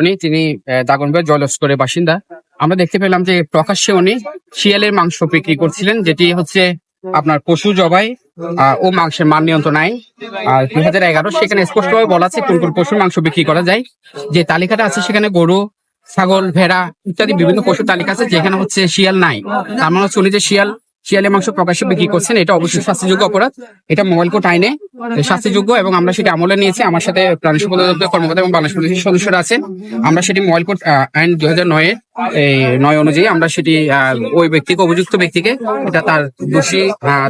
উনি, তিনি দাগনভূঞা জলস্করের বাসিন্দা। আমরা দেখতে পেলাম যে প্রকাশ্যে উনি শিয়ালের মাংস বিক্রি করছিলেন, যেটি হচ্ছে আপনার পশু জবাই ও মাংসের মান নিয়ন্ত্রণ আইন। আর দুই হাজার এগারো, সেখানে স্পষ্টভাবে বলা আছে কোন কোন পশুর মাংস বিক্রি করা যায়। যে তালিকাটা আছে সেখানে গরু, ছাগল, ভেড়া ইত্যাদি বিভিন্ন পশুর তালিকা আছে, যেখানে হচ্ছে শিয়াল নাই। তার মানে হচ্ছে উনি যে শিয়াল, শিয়ালের মাংস প্রকাশ্যে বিক্রি করছেন, এটা অবশ্যই শাস্তিযোগ্য অপরাধ। এটা মোবাইল কোর্ট আইনে শাস্তিযোগ্য এবং আমরা সেটি আমলে নিয়েছি। আমার সাথে প্রাণী সম্পদ অধিদপ্তর কর্মকর্তা এবং বাংলাদেশ পুলিশের সদস্যরা আছেন। আমরা সেটি মোবাইল কোর্ট আইন দুই হাজার নয়ে নয় অনুযায়ী আমরা সেটি ওই ব্যক্তিকে, অভিযুক্ত ব্যক্তিকে, এটা তার দোষী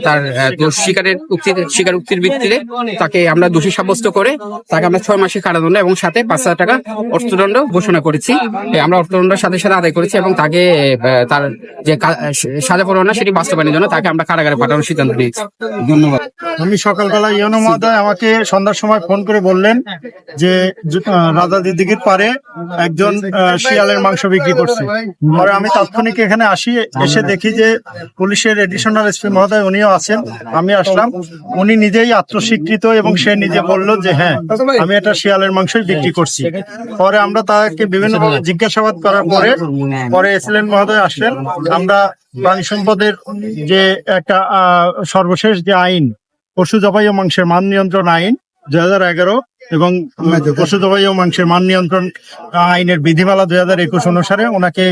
তার দোষ স্বীকারের উক্তি, স্বীকার উক্তির ভিত্তিতে তাকে আমরা দোষী সাব্যস্ত করে তাকে আমরা ছয় মাসের কারাদণ্ড এবং সাথে পাঁচ হাজার টাকা অর্থদণ্ড ঘোষণা করেছি। আমরা অর্থদণ্ডের সাথে সাথে আদায় করেছি এবং তাকে তার যে সাজা পরোয়ানা সেটি বাস্তবায়নের জন্য তাকে আমরা কারাগারে পাঠানোর সিদ্ধান্ত নিয়েছি। ধন্যবাদ। আমি সকালবেলা ইয়নো মহোদয় আমাকে সন্ধ্যার সময় ফোন করে বললেন যে রাজা দিদিগির পারে একজন শিয়ালের মাংস বিক্রি করছে। পরে আমি তাৎক্ষণিক এখানে আসি, এসে দেখি যে পুলিশের এডিশনাল এসপি মহোদয় উনিও আছেন, আমি আসলাম। উনি নিজেই আত্মস্বীকৃত এবং সে নিজে বলল যে হ্যাঁ আমি এটা শিয়ালের মাংসই বিক্রি করছি। পরে আমরা তাকে বিভিন্ন জিজ্ঞাসাবাদ করার পরে পরে এসিলেন মহোদয় আসলেন। আমরা প্রাণী সম্পদের যে একটা সর্বশেষ যে আইন পশু জবাই ও মাংসের মান নিয়ন্ত্রণ আইন দুই হাজার এগারো এবং পশু জবাই ও মাংসের মান নিয়ন্ত্রণ আইনের বিধিমালা দুই হাজার একুশ অনুসারে ওনাকে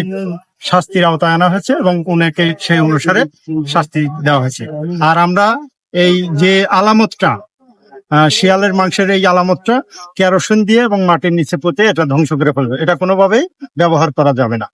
শাস্তির আওতায় আনা হয়েছে এবং ওনাকে সেই অনুসারে শাস্তি দেওয়া হয়েছে। আর আমরা এই যে আলামতটা আহ, শিয়ালের মাংসের এই আলামতটা কেরোসিন দিয়ে এবং মাটির নিচে পুঁতে এটা ধ্বংস করে ফেলবে। এটা কোনোভাবেই ব্যবহার করা যাবে না।